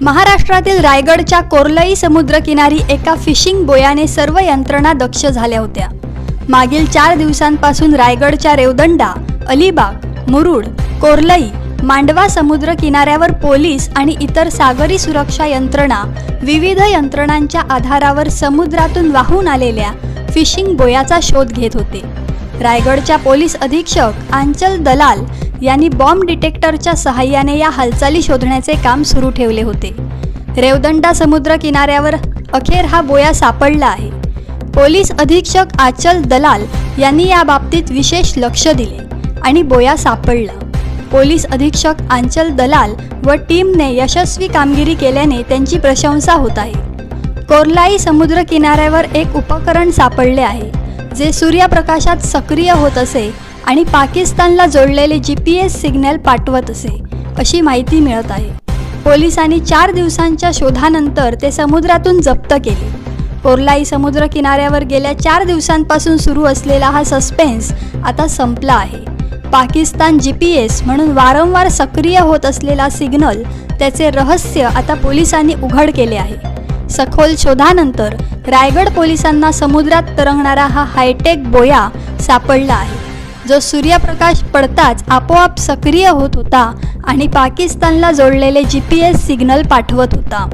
महाराष्ट्रातील रायगडच्या कोर्लई समुद्रकिनारी एका फिशिंग बोयाने सर्व यंत्रणा दक्ष झाल्या होत्या. मागील चार दिवसांपासून रायगडच्या रेवदंडा अलिबाग मुरुड कोर्लई मांडवा समुद्र किनाऱ्यावर पोलीस आणि इतर सागरी सुरक्षा यंत्रणा विविध यंत्रणांच्या आधारावर समुद्रातून वाहून आलेल्या फिशिंग बोयाचा शोध घेत होते. रायगडच्या पोलीस अधीक्षक आंचल दलाल यांनी बॉम्ब डिटेक्टरच्या सहाय्याने या हालचाली शोधण्याचे काम सुरू ठेवले होते. रेवदंडा समुद्र किनाऱ्यावर अखेर हा बोया सापडला आहे. पोलीस अधीक्षक आचल दलाल यांनी या बाबतीत विशेष लक्ष दिले आणि बोया सापडला. पोलीस अधीक्षक आंचल दलाल व टीमने यशस्वी कामगिरी केल्याने त्यांची प्रशंसा होत आहे. कोर्लाई समुद्र किनाऱ्यावर एक उपकरण सापडले आहे जे सूर्यप्रकाशात सक्रिय होत असे आणि पाकिस्तानला जोडलेले जी पी एस सिग्नल पाठवत असे अशी माहिती मिळत आहे. पोलिसांनी चार दिवसांच्या शोधानंतर ते समुद्रातून जप्त केले. कोर्लाई समुद्र किनाऱ्यावर गेल्या चार दिवसांपासून सुरू असलेला हा सस्पेन्स आता संपला आहे. पाकिस्तान जी पी एस म्हणून वारंवार सक्रिय होत असलेला सिग्नल त्याचे रहस्य आता पोलिसांनी उघड केले आहे. सखोल शोधानंतर रायगड पोलिसांना समुद्रात तरंगणारा हा हायटेक बोया सापडला आहे. जो सूर्यप्रकाश पडताच आपोआप सक्रिय होत होता आणि पाकिस्तानला जोडलेले जी पी एस सिग्नल पाठवत होता.